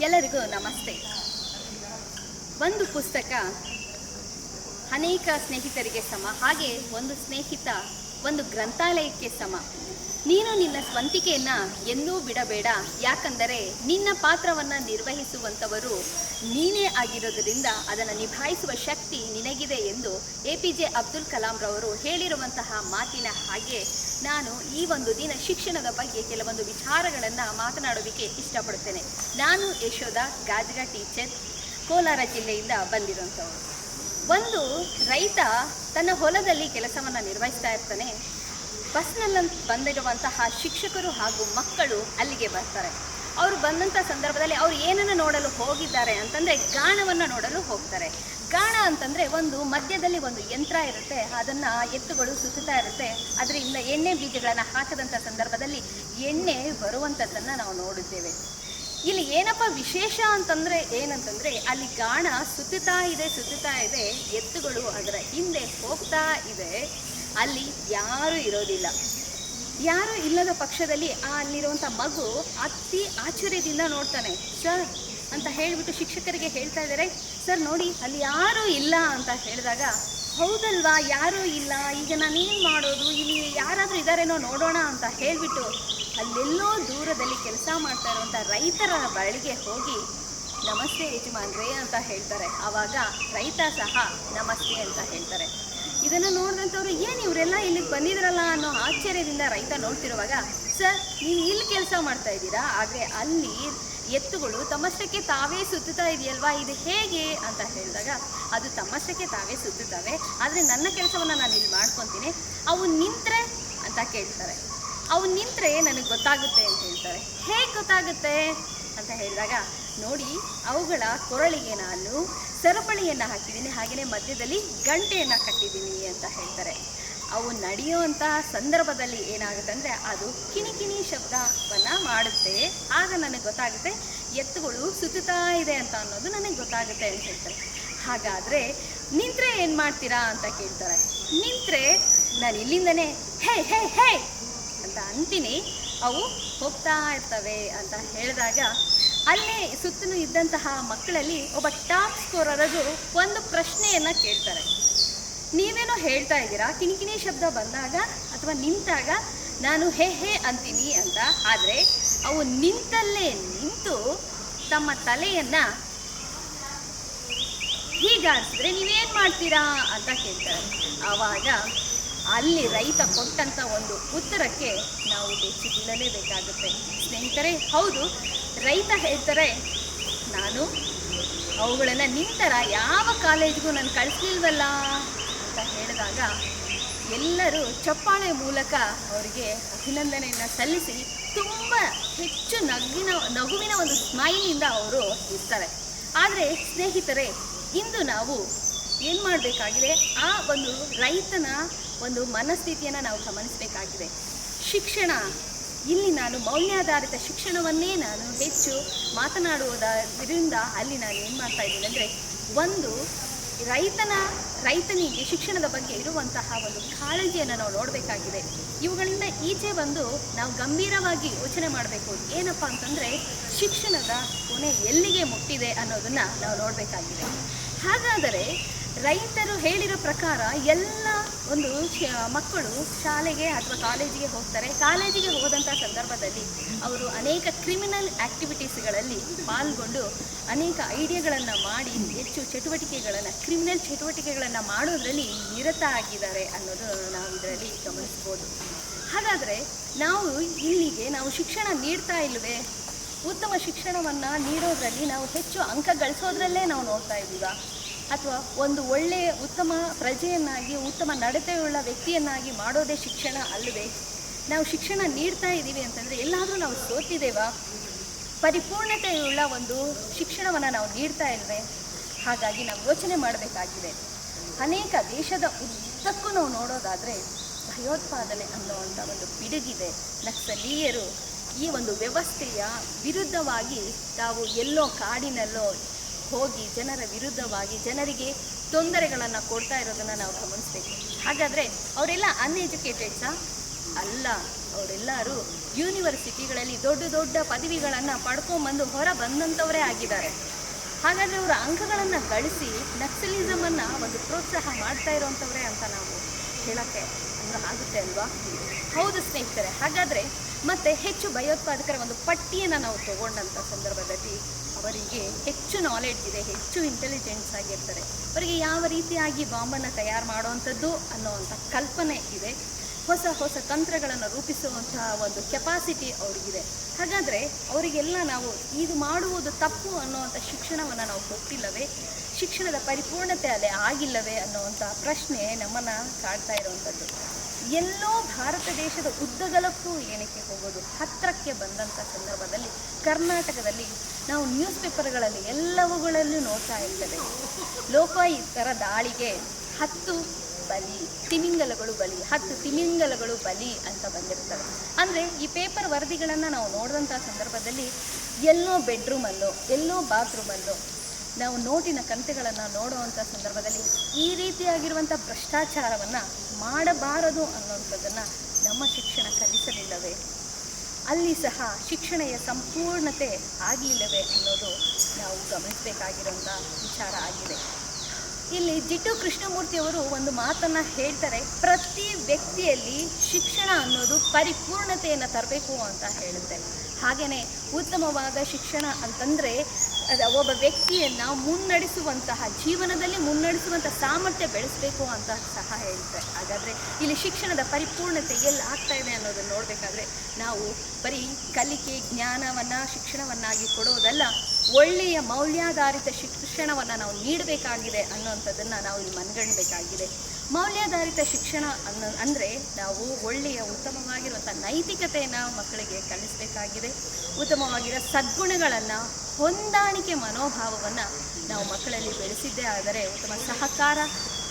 ಎಲ್ಲರಿಗೂ ನಮಸ್ತೆ. ಒಂದು ಪುಸ್ತಕ ಅನೇಕ ಸ್ನೇಹಿತರಿಗೆ ಸಮ ಹಾಗೆ ಒಂದು ಸ್ನೇಹಿತ ಒಂದು ಗ್ರಂಥಾಲಯಕ್ಕೆ ಸಮ. ನೀನು ನಿನ್ನ ಸ್ವಂತಿಕೆಯನ್ನ ಎಂದೂ ಬಿಡಬೇಡ. ಯಾಕಂದರೆ ನಿನ್ನ ಪಾತ್ರವನ್ನು ನಿರ್ವಹಿಸುವಂಥವರು ನೀನೇ ಆಗಿರೋದರಿಂದ ಅದನ್ನು ನಿಭಾಯಿಸುವ ಶಕ್ತಿ ನಿನಗಿದೆ ಎಂದು A P J Abdul Kalam ರವರು ಹೇಳಿರುವಂತಹ ಮಾತಿನ ಹಾಗೆ ನಾನು ಈ ಒಂದು ದಿನ ಶಿಕ್ಷಣದ ಬಗ್ಗೆ ಕೆಲವೊಂದು ವಿಚಾರಗಳನ್ನು ಮಾತನಾಡೋದಕ್ಕೆ ಇಷ್ಟಪಡುತ್ತೇನೆ. ನಾನು ಯಶೋಧ ಗಾಜಗ ಟೀಚರ್, ಕೋಲಾರ ಜಿಲ್ಲೆಯಿಂದ ಬಂದಿರುವಂಥವರು. ಒಂದು ರೈತ ತನ್ನ ಹೊಲದಲ್ಲಿ ಕೆಲಸವನ್ನು ನಿರ್ವಹಿಸ್ತಾ ಇರ್ತಾನೆ. ಬಸ್ನಲ್ಲಿ ಬಂದಿರುವಂತಹ ಶಿಕ್ಷಕರು ಹಾಗೂ ಮಕ್ಕಳು ಅಲ್ಲಿಗೆ ಬರ್ತಾರೆ. ಅವರು ಬಂದಂಥ ಸಂದರ್ಭದಲ್ಲಿ ಅವರು ಏನನ್ನು ನೋಡಲು ಹೋಗಿದ್ದಾರೆ ಅಂತಂದರೆ ಗಾಣವನ್ನು ನೋಡಲು ಹೋಗ್ತಾರೆ. ಗಾಣ ಅಂತಂದರೆ ಒಂದು ಮಧ್ಯದಲ್ಲಿ ಒಂದು ಯಂತ್ರ ಇರುತ್ತೆ, ಅದನ್ನು ಎತ್ತುಗಳು ಸುತ್ತುತ್ತಾ ಇರುತ್ತೆ. ಅದರಿಂದ ಎಣ್ಣೆ ಬೀಜಗಳನ್ನು ಹಾಕದಂಥ ಸಂದರ್ಭದಲ್ಲಿ ಎಣ್ಣೆ ಬರುವಂಥದ್ದನ್ನು ನಾವು ನೋಡುತ್ತೇವೆ. ಇಲ್ಲಿ ಏನಪ್ಪ ವಿಶೇಷ ಅಂತಂದರೆ ಏನಂತಂದರೆ ಅಲ್ಲಿ ಗಾಣ ಸುತ್ತುತ್ತಾ ಇದೆ ಸುತ್ತುತ್ತಾ ಇದೆ, ಎತ್ತುಗಳು ಅದರ ಹಿಂದೆ ಹೋಗ್ತಾ ಇದೆ. ಅಲ್ಲಿ ಯಾರೂ ಇರೋದಿಲ್ಲ. ಯಾರು ಇಲ್ಲದ ಪಕ್ಷದಲ್ಲಿ ಆ ಅಲ್ಲಿರುವಂಥ ಮಗು ಅತಿ ಆಶ್ಚರ್ಯದಿಂದ ನೋಡ್ತಾನೆ, ಸರ್, ಅಂತ ಹೇಳಿಬಿಟ್ಟು ಶಿಕ್ಷಕರಿಗೆ ಹೇಳ್ತಾ ಇದ್ದಾರೆ ಸರ್ ನೋಡಿ, ಅಲ್ಲಿ ಯಾರೂ ಇಲ್ಲ ಅಂತ ಹೇಳಿದಾಗ, ಹೌದಲ್ವಾ, ಯಾರೂ ಇಲ್ಲ, ಈಗ ನಾನೇನು ಮಾಡೋದು, ಇಲ್ಲಿ ಯಾರಾದರೂ ಇದ್ದಾರೇನೋ ನೋಡೋಣ, ಅಂತ ಹೇಳಿಬಿಟ್ಟು ಅಲ್ಲೆಲ್ಲೋ ದೂರದಲ್ಲಿ ಕೆಲಸ ಮಾಡ್ತಾ ಇರುವಂಥ ರೈತರ ಬಳಿಗೆ ಹೋಗಿ, ನಮಸ್ತೆ ಯಜಮಾನ್ರೇ, ಅಂತ ಹೇಳ್ತಾರೆ. ಆವಾಗ ರೈತ ಸಹ, ನಮಸ್ತೆ, ಅಂತ ಹೇಳ್ತಾರೆ. ಇದನ್ನು ನೋಡಿದಂಥವ್ರು ಏನು ಇವರೆಲ್ಲ ಇಲ್ಲಿಗೆ ಬಂದಿದ್ರಲ್ಲ ಅನ್ನೋ ಆಶ್ಚರ್ಯದಿಂದ ರೈತ ನೋಡ್ತಿರುವಾಗ, ಸರ್, ನೀವು ಇಲ್ಲಿ ಕೆಲಸ ಮಾಡ್ತಾ ಇದ್ದೀರಾ? ಆದರೆ ಅಲ್ಲಿ ಎತ್ತುಗಳು ತಮ್ಮಷ್ಟಕ್ಕೆ ತಾವೇ ಸುತ್ತುತ್ತಾ ಇದೆಯಲ್ವಾ? ಇದು ಹೇಗೆ? ಅಂತ ಹೇಳಿದಾಗ, ಅದು ತಮ್ಮಷ್ಟಕ್ಕೆ ತಾವೇ ಸುತ್ತುತ್ತವೆ. ಆದರೆ ನನ್ನ ಕೆಲಸವನ್ನು ನಾನು ಇಲ್ಲಿ ಮಾಡ್ಕೊತೀನಿ. ಅವು ನಿಂತರೆ ಅಂತ ಕೇಳ್ತಾರೆ. ಅವು ನಿಂತರೆ ನನಗೆ ಗೊತ್ತಾಗುತ್ತೆ ಅಂತ ಹೇಳ್ತಾರೆ. ಹೇಗೆ ಗೊತ್ತಾಗುತ್ತೆ? ಅಂತ ಹೇಳಿದಾಗ, ನೋಡಿ, ಅವುಗಳ ಕೊರಳಿಗೆ ನಾನು ಸರಪಳಿಯನ್ನು ಹಾಕಿದ್ದೀನಿ. ಹಾಗೆಯೇ ಮಧ್ಯದಲ್ಲಿ ಗಂಟೆಯನ್ನು ಕಟ್ಟಿದ್ದೀನಿ ಅಂತ ಹೇಳ್ತಾರೆ. ಅವು ನಡೆಯುವಂತಹ ಸಂದರ್ಭದಲ್ಲಿ ಏನಾಗುತ್ತೆ ಅಂದರೆ ಅದು ಕಿಣಿಕಿಣಿ ಕಿಣಿ ಶಬ್ದವನ್ನು ಮಾಡುತ್ತೆ. ಆಗ ನನಗೆ ಗೊತ್ತಾಗುತ್ತೆ ಎತ್ತುಗಳು ಸುತ್ತುತ್ತಾ ಇದೆ ಅಂತ ಅನ್ನೋದು ನನಗೆ ಗೊತ್ತಾಗುತ್ತೆ ಅಂತ ಹೇಳ್ತಾರೆ. ಹಾಗಾದರೆ ನಿಂತರೆ ಏನು ಮಾಡ್ತೀರಾ ಅಂತ ಕೇಳ್ತಾರೆ. ನಿಂತರೆ ನಾನು ಇಲ್ಲಿಂದನೇ ಹೇ ಹೇ ಹೇ ಅಂತ ಅಂತೀನಿ. ಅವು ಹೋಗ್ತಾ ಇರ್ತವೆ ಅಂತ ಹೇಳಿದಾಗ ಅಲ್ಲೇ ಸುತ್ತಲೂ ಇದ್ದಂತಹ ಮಕ್ಕಳಲ್ಲಿ ಒಬ್ಬ ಟಾಪ್ ಸ್ಕೋರರದು ಒಂದು ಪ್ರಶ್ನೆಯನ್ನು ಕೇಳ್ತಾರೆ. ನೀವೇನೋ ಹೇಳ್ತಾ ಇದ್ದೀರಾ? ಕಿಣಿಕಿಣಿ ಶಬ್ದ ಬಂದಾಗ ಅಥವಾ ನಿಂತಾಗ ನಾನು ಹೇ ಹೇ ಅಂತೀನಿ ಅಂತ. ಆದರೆ ಅವು ನಿಂತಲ್ಲೇ ನಿಂತು ತಮ್ಮ ತಲೆಯನ್ನು ಹೀಗಾಡಿಸಿದ್ರೆ ನೀವೇನು ಮಾಡ್ತೀರಾ ಅಂತ ಕೇಳ್ತಾರೆ. ಆವಾಗ ಅಲ್ಲಿ ರೈತ ಕೊಟ್ಟಂಥ ಒಂದು ಉತ್ತರಕ್ಕೆ ನಾವು ಬೆಚ್ಚಿ ಬೀಳಲೇಬೇಕಾಗುತ್ತೆ ಸ್ನೇಹಿತರೆ, ಹೌದು ರೈತ ಹೇಳ್ತಾರೆ, ನಾನು ಅವುಗಳನ್ನು ನಿಂತರ ಯಾವ ಕಾಲೇಜ್ಗೂ ನಾನು ಕಳಿಸ್ಲಿಲ್ವಲ್ಲ? ಅಂತ ಹೇಳಿದಾಗ, ಎಲ್ಲರೂ ಚಪ್ಪಾಳೆ ಮೂಲಕ ಅವರಿಗೆ ಅಭಿನಂದನೆಯನ್ನು ಸಲ್ಲಿಸಿ ತುಂಬ ಹೆಚ್ಚು ನಗಿನ ನಗುವಿನ ಒಂದು ಸ್ಮೈಲಿಂದ ಅವರು ಇರ್ತಾರೆ. ಆದರೆ ಸ್ನೇಹಿತರೆ, ಇಂದು ನಾವು ಏನು ಮಾಡಬೇಕಾಗಿದೆ? ಆ ಒಂದು ರೈತನ ಒಂದು ಮನಸ್ಥಿತಿಯನ್ನು ನಾವು ಗಮನಿಸಬೇಕಾಗಿದೆ. ಶಿಕ್ಷಣ ಇಲ್ಲಿ ನಾನು ಮೌಲ್ಯಾಧಾರಿತ ಶಿಕ್ಷಣವನ್ನೇ ನಾನು ಹೆಚ್ಚು ಮಾತನಾಡುವುದರಿಂದ ಅಲ್ಲಿ ನಾನು ಏನು ಮಾಡ್ತಾ ಇದ್ದೀನಿ ಅಂದರೆ ಒಂದು ರೈತನ, ರೈತನಿಗೆ ಶಿಕ್ಷಣದ ಬಗ್ಗೆ ಇರುವಂತಹ ಒಂದು ಕಾಳಜಿಯನ್ನು ನಾವು ನೋಡಬೇಕಾಗಿದೆ. ಇವುಗಳಿಂದ ಈಚೆ ಬಂದು ನಾವು ಗಂಭೀರವಾಗಿ ಯೋಚನೆ ಮಾಡಬೇಕು. ಏನಪ್ಪ ಅಂತಂದರೆ ಶಿಕ್ಷಣದ ಕೊನೆ ಎಲ್ಲಿಗೆ ಮುಟ್ಟಿದೆ ಅನ್ನೋದನ್ನು ನಾವು ನೋಡಬೇಕಾಗಿದೆ. ಹಾಗಾದರೆ ರೈತರು ಹೇಳಿರೋ ಪ್ರಕಾರ ಎಲ್ಲ ಒಂದು ಮಕ್ಕಳು ಶಾಲೆಗೆ ಅಥವಾ ಕಾಲೇಜಿಗೆ ಹೋಗ್ತಾರೆ. ಕಾಲೇಜಿಗೆ ಹೋದಂಥ ಸಂದರ್ಭದಲ್ಲಿ ಅವರು ಅನೇಕ ಕ್ರಿಮಿನಲ್ ಆ್ಯಕ್ಟಿವಿಟೀಸ್ಗಳಲ್ಲಿ ಪಾಲ್ಗೊಂಡು ಅನೇಕ ಐಡಿಯಾಗಳನ್ನು ಮಾಡಿ ಹೆಚ್ಚು ಚಟುವಟಿಕೆಗಳನ್ನು, ಕ್ರಿಮಿನಲ್ ಚಟುವಟಿಕೆಗಳನ್ನು ಮಾಡೋದರಲ್ಲಿ ನಿರತ ಆಗಿದ್ದಾರೆ ಅನ್ನೋದು ನಾವು ಇದರಲ್ಲಿ ಗಮನಿಸ್ಬೋದು. ಹಾಗಾದರೆ ನಾವು ಇಲ್ಲಿಗೆ ನಾವು ಶಿಕ್ಷಣ ನೀಡ್ತಾ ಇಲ್ವೇ? ಉತ್ತಮ ಶಿಕ್ಷಣವನ್ನು ನೀಡೋದರಲ್ಲಿ ನಾವು ಹೆಚ್ಚು ಅಂಕ ಗಳಿಸೋದ್ರಲ್ಲೇ ನಾವು ನೋಡ್ತಾ ಇದ್ದೀವ? ಅಥವಾ ಒಂದು ಒಳ್ಳೆಯ ಉತ್ತಮ ಪ್ರಜೆಯನ್ನಾಗಿ, ಉತ್ತಮ ನಡತೆಯುಳ್ಳ ವ್ಯಕ್ತಿಯನ್ನಾಗಿ ಮಾಡೋದೇ ಶಿಕ್ಷಣ ಅಲ್ಲವೇ ನಾವು ಶಿಕ್ಷಣ ನೀಡ್ತಾ ಇದ್ದೀವಿ ಅಂತಂದರೆ ಎಲ್ಲಾದರೂ ನಾವು ಸೋತಿದ್ದೇವಾ? ಪರಿಪೂರ್ಣತೆಯುಳ್ಳ ಒಂದು ಶಿಕ್ಷಣವನ್ನು ನಾವು ನೀಡ್ತಾ ಇಲ್ವೇ? ಹಾಗಾಗಿ ನಾವು ಯೋಚನೆ ಮಾಡಬೇಕಾಗಿದೆ. ಅನೇಕ ದೇಶದ ಉದ್ದಕ್ಕೂ ನಾವು ನೋಡೋದಾದರೆ ಭಯೋತ್ಪಾದನೆ ಅನ್ನುವಂಥ ಒಂದು ಪಿಡುಗಿದೆ. ನಕ್ಸಲೀಯರು ಈ ಒಂದು ವ್ಯವಸ್ಥೆಯ ವಿರುದ್ಧವಾಗಿ ತಾವು ಎಲ್ಲೋ ಕಾಡಿನಲ್ಲೋ ಹೋಗಿ ಜನರ ವಿರುದ್ಧವಾಗಿ ಜನರಿಗೆ ತೊಂದರೆಗಳನ್ನು ಕೊಡ್ತಾ ಇರೋದನ್ನು ನಾವು ಗಮನಿಸ್ಬೇಕು. ಹಾಗಾದರೆ ಅವರೆಲ್ಲ ಅನ್ಎಜುಕೇಟೆಡ್ಸಾ ಅಲ್ಲ, ಅವರೆಲ್ಲರೂ ಯೂನಿವರ್ಸಿಟಿಗಳಲ್ಲಿ ದೊಡ್ಡ ದೊಡ್ಡ ಪದವಿಗಳನ್ನು ಪಡ್ಕೊಂಬಂದು ಹೊರ ಬಂದಂಥವರೇ ಆಗಿದ್ದಾರೆ. ಹಾಗಾದರೆ ಅವರ ಅಂಕಗಳನ್ನು ಗಳಿಸಿ ನಕ್ಸಲಿಸಮನ್ನು ಒಂದು ಪ್ರೋತ್ಸಾಹ ಮಾಡ್ತಾ ಇರೋವಂಥವ್ರೆ ಅಂತ ನಾವು ಹೇಳೋಕ್ಕೆ ಆಗುತ್ತೆ ಅಲ್ವಾ? ಹೌದು ಸ್ನೇಹಿತರೆ, ಹಾಗಾದರೆ ಮತ್ತೆ ಹೆಚ್ಚು ಭಯೋತ್ಪಾದಕರ ಒಂದು ಪಟ್ಟಿಯನ್ನು ನಾವು ತಗೊಂಡಂಥ ಸಂದರ್ಭದಲ್ಲಿ ಅವರಿಗೆ ಹೆಚ್ಚು ನಾಲೆಡ್ಜ್ ಇದೆ, ಹೆಚ್ಚು ಇಂಟೆಲಿಜೆನ್ಸ್ ಆಗಿರ್ತಾರೆ. ಅವರಿಗೆ ಯಾವ ರೀತಿಯಾಗಿ ಬಾಂಬನ್ನು ತಯಾರು ಮಾಡುವಂಥದ್ದು ಅನ್ನೋವಂಥ ಕಲ್ಪನೆ ಇದೆ. ಹೊಸ ಹೊಸ ತಂತ್ರಗಳನ್ನು ರೂಪಿಸುವಂತಹ ಒಂದು ಕೆಪಾಸಿಟಿ ಅವರಿಗಿದೆ. ಹಾಗಾದರೆ ಅವರಿಗೆಲ್ಲ ನಾವು ಇದು ಮಾಡುವುದು ತಪ್ಪು ಅನ್ನುವಂಥ ಶಿಕ್ಷಣವನ್ನು ನಾವು ಕೊಟ್ಟಿಲ್ಲವೇ? ಶಿಕ್ಷಣದ ಪರಿಪೂರ್ಣತೆ ಅದೇ ಆಗಿಲ್ಲವೇ ಅನ್ನುವಂಥ ಪ್ರಶ್ನೆ ನಮ್ಮನ್ನು ಕಾಡ್ತಾ ಇರುವಂಥದ್ದು. ಎಲ್ಲೋ ಭಾರತ ದೇಶದ ಉದ್ದಗಲಕ್ಕೂ ಏನಕ್ಕೆ ಹೋಗೋದು? ಹತ್ತಿರಕ್ಕೆ ಬಂದಂಥ ಸಂದರ್ಭದಲ್ಲಿ ಕರ್ನಾಟಕದಲ್ಲಿ ನಾವು ನ್ಯೂಸ್ ಪೇಪರ್ಗಳಲ್ಲಿ ಎಲ್ಲವುಗಳಲ್ಲೂ ನೋಡ್ತಾ ಇರ್ತದೆ ಲೋಕಾಯುಕ್ತರ ದಾಳಿಗೆ ಹತ್ತು ಬಲಿ, ತಿಮಿಂಗಲಗಳು ಬಲಿ, ಹತ್ತು ತಿಮಿಂಗಲಗಳು ಬಲಿ ಅಂತ ಬಂದಿರ್ತವೆ. ಅಂದರೆ ಈ ಪೇಪರ್ ವರದಿಗಳನ್ನು ನಾವು ನೋಡಿದಂಥ ಸಂದರ್ಭದಲ್ಲಿ ಎಲ್ಲೋ ಬೆಡ್ರೂಮಲ್ಲೋ ಎಲ್ಲೋ ಬಾತ್ರೂಮಲ್ಲೋ ನಾವು ನೋಟಿನ ಕಂತೆಗಳನ್ನು ನೋಡುವಂಥ ಸಂದರ್ಭದಲ್ಲಿ ಈ ರೀತಿಯಾಗಿರುವಂಥ ಭ್ರಷ್ಟಾಚಾರವನ್ನು ಮಾಡಬಾರದು ಅನ್ನೋಂಥದ್ದನ್ನು ನಮ್ಮ ಶಿಕ್ಷಣ ಕಲಿಸಲಿಲ್ಲವೇ? ಅಲ್ಲಿ ಸಹ ಶಿಕ್ಷಣೆಯ ಸಂಪೂರ್ಣತೆ ಆಗಲಿಲ್ಲವೇ ಅನ್ನೋದು ನಾವು ಗಮನಿಸಬೇಕಾಗಿರುವಂಥ ವಿಚಾರ ಆಗಿದೆ. ಇಲ್ಲಿ ಜಿಟ್ಟು ಕೃಷ್ಣಮೂರ್ತಿಯವರು ಒಂದು ಮಾತನ್ನು ಹೇಳ್ತಾರೆ, ಪ್ರತಿ ವ್ಯಕ್ತಿಯಲ್ಲಿ ಶಿಕ್ಷಣ ಅನ್ನೋದು ಪರಿಪೂರ್ಣತೆಯನ್ನು ತರಬೇಕು ಅಂತ ಹೇಳುತ್ತೆ. ಹಾಗೆಯೇ ಉತ್ತಮವಾದ ಶಿಕ್ಷಣ ಅಂತಂದರೆ ಒಬ್ಬ ವ್ಯಕ್ತಿಯನ್ನು ಮುನ್ನಡೆಸುವಂತಹ, ಜೀವನದಲ್ಲಿ ಮುನ್ನಡೆಸುವಂಥ ಸಾಮರ್ಥ್ಯ ಬೆಳೆಸಬೇಕು ಅಂತ ಸಹ ಹೇಳ್ತಾರೆ. ಹಾಗಾದರೆ ಇಲ್ಲಿ ಶಿಕ್ಷಣದ ಪರಿಪೂರ್ಣತೆ ಎಲ್ಲಿ ಆಗ್ತಾ ಇದೆ ಅನ್ನೋದನ್ನು ನೋಡಬೇಕಾದ್ರೆ, ನಾವು ಬರೀ ಕಲಿಕೆ ಜ್ಞಾನವನ್ನು, ಶಿಕ್ಷಣವನ್ನಾಗಿ ಕೊಡೋದಲ್ಲ ಒಳ್ಳೆಯ ಮೌಲ್ಯಾಧಾರಿತ ಶಿಕ್ಷಣವನ್ನು ನಾವು ನೀಡಬೇಕಾಗಿದೆ ಅನ್ನುವಂಥದ್ದನ್ನು ನಾವು ಇಲ್ಲಿ ಮನಗಣಬೇಕಾಗಿದೆ ಮೌಲ್ಯಾಧಾರಿತ ಶಿಕ್ಷಣ ಅನ್ನೋ ಅಂದರೆ ನಾವು ಒಳ್ಳೆಯ, ಉತ್ತಮವಾಗಿರುವಂಥ ನೈತಿಕತೆಯನ್ನು ಮಕ್ಕಳಿಗೆ ಕಲಿಸಬೇಕಾಗಿದೆ. ಉತ್ತಮವಾಗಿರೋ ಸದ್ಗುಣಗಳನ್ನು, ಹೊಂದಾಣಿಕೆ ಮನೋಭಾವವನ್ನು ನಾವು ಮಕ್ಕಳಲ್ಲಿ ಬೆಳೆಸಿದ್ದೇ ಆದರೆ ಉತ್ತಮ ಸಹಕಾರ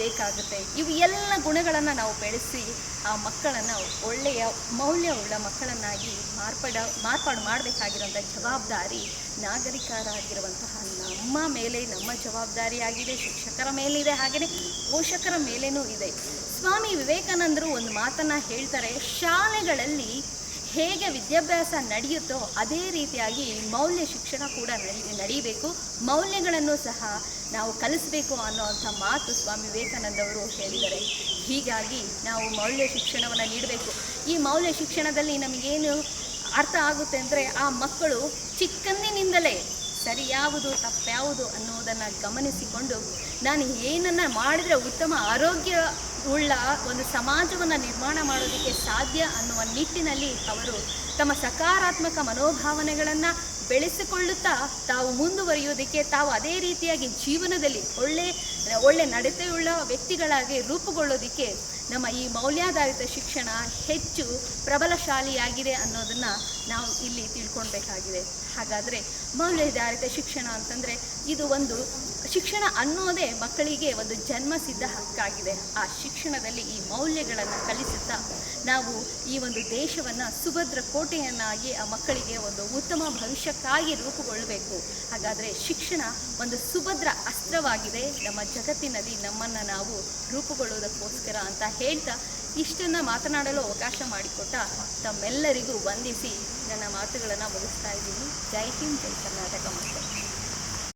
ಬೇಕಾಗುತ್ತೆ. ಇವು ಎಲ್ಲ ಗುಣಗಳನ್ನು ನಾವು ಬೆಳೆಸಿ ಆ ಮಕ್ಕಳನ್ನು ಒಳ್ಳೆಯ ಮೌಲ್ಯವುಳ್ಳ ಮಕ್ಕಳನ್ನಾಗಿ ಮಾರ್ಪಡ, ಮಾರ್ಪಾಡು ಮಾಡಬೇಕಾಗಿರುವಂಥ ಜವಾಬ್ದಾರಿ ನಾಗರಿಕರಾಗಿರುವಂತಹ ನಮ್ಮ ಮೇಲೆ, ನಮ್ಮ ಜವಾಬ್ದಾರಿಯಾಗಿದೆ ಶಿಕ್ಷಕರ ಮೇಲಿದೆ ಹಾಗೆಯೇ ಪೋಷಕರ ಮೇಲೇನೂ ಇದೆ. ಸ್ವಾಮಿ ವಿವೇಕಾನಂದರು ಒಂದು ಮಾತನ್ನು ಹೇಳ್ತಾರೆ, ಶಾಲೆಗಳಲ್ಲಿ ಹೇಗೆ ವಿದ್ಯಾಭ್ಯಾಸ ನಡೆಯುತ್ತೋ ಅದೇ ರೀತಿಯಾಗಿ ಮೌಲ್ಯ ಶಿಕ್ಷಣ ಕೂಡ ನಡಿ ನಡೀಬೇಕು ಮೌಲ್ಯಗಳನ್ನು ಸಹ ನಾವು ಕಲಿಸಬೇಕು ಅನ್ನೋವಂಥ ಮಾತು ಸ್ವಾಮಿ ವಿವೇಕಾನಂದವರು ಹೇಳಿದ್ದಾರೆ. ಹೀಗಾಗಿ ನಾವು ಮೌಲ್ಯ ಶಿಕ್ಷಣವನ್ನು ನೀಡಬೇಕು. ಈ ಮೌಲ್ಯ ಶಿಕ್ಷಣದಲ್ಲಿ ನಮಗೇನು ಅರ್ಥ ಆಗುತ್ತೆ ಅಂದರೆ ಆ ಮಕ್ಕಳು ಚಿಕ್ಕಂದಿನಿಂದಲೇ ಸರಿಯಾವುದು, ತಪ್ಪ್ಯಾವುದು ಅನ್ನೋದನ್ನು ಗಮನಿಸಿಕೊಂಡು ನಾನು ಏನನ್ನು ಮಾಡಿದರೆ ಉತ್ತಮ ಆರೋಗ್ಯ ಉಳ್ಳ ಒಂದು ಸಮಾಜವನ್ನು ನಿರ್ಮಾಣ ಮಾಡೋದಕ್ಕೆ ಸಾಧ್ಯ ಅನ್ನುವ ನಿಟ್ಟಿನಲ್ಲಿ ಅವರು ತಮ್ಮ ಸಕಾರಾತ್ಮಕ ಮನೋಭಾವನೆಗಳನ್ನು ಬೆಳೆಸಿಕೊಳ್ಳುತ್ತಾ ತಾವು ಮುಂದುವರಿಯೋದಕ್ಕೆ ತಾವು ಅದೇ ರೀತಿಯಾಗಿ ಜೀವನದಲ್ಲಿ ಒಳ್ಳೆ ಒಳ್ಳೆ ನಡತೆಯುಳ್ಳ ವ್ಯಕ್ತಿಗಳಾಗಿ ರೂಪುಗೊಳ್ಳೋದಕ್ಕೆ ನಮ್ಮ ಈ ಮೌಲ್ಯಾಧಾರಿತ ಶಿಕ್ಷಣ ಹೆಚ್ಚು ಪ್ರಬಲಶಾಲಿಯಾಗಿದೆ ಅನ್ನೋದನ್ನು ನಾವು ಇಲ್ಲಿ ತಿಳ್ಕೊಳ್ಬೇಕಾಗಿದೆ. ಹಾಗಾದರೆ ಮೌಲ್ಯಾಧಾರಿತ ಶಿಕ್ಷಣ ಅಂತಂದರೆ ಇದು ಒಂದು ಶಿಕ್ಷಣ ಅನ್ನೋದೇ ಮಕ್ಕಳಿಗೆ ಒಂದು ಜನ್ಮಸಿದ್ಧ ಹಕ್ಕಾಗಿದೆ. ಆ ಶಿಕ್ಷಣದಲ್ಲಿ ಈ ಮೌಲ್ಯಗಳನ್ನು ಕಲಿಸುತ್ತಾ ನಾವು ಈ ಒಂದು ದೇಶವನ್ನು ಸುಭದ್ರ ಕೋಟೆಯನ್ನಾಗಿ ಆ ಮಕ್ಕಳಿಗೆ ಒಂದು ಉತ್ತಮ ಭವಿಷ್ಯಕ್ಕಾಗಿ ರೂಪುಗೊಳ್ಳಬೇಕು ಹಾಗಾದರೆ ಶಿಕ್ಷಣ ಒಂದು ಸುಭದ್ರ ಅಸ್ತ್ರವಾಗಿದೆ. ನಮ್ಮ ಜಗತ್ತಿನಲ್ಲಿ ನಮ್ಮನ್ನು ನಾವು ರೂಪುಗೊಳ್ಳುವುದಕ್ಕೋಸ್ಕರ ಅಂತ ಹೇಳ್ತಾ ಇಷ್ಟನ್ನು ಮಾತನಾಡಲು ಅವಕಾಶ ಮಾಡಿಕೊಟ್ಟ ತಮ್ಮೆಲ್ಲರಿಗೂ ವಂದಿಸಿ ನನ್ನ ಮಾತುಗಳನ್ನು ಮುಗಿಸ್ತಾ ಇದ್ದೀನಿ. ಜೈ ಹಿಂದ್, ಜೈ ಕರ್ನಾಟಕ ಮಾತೆ.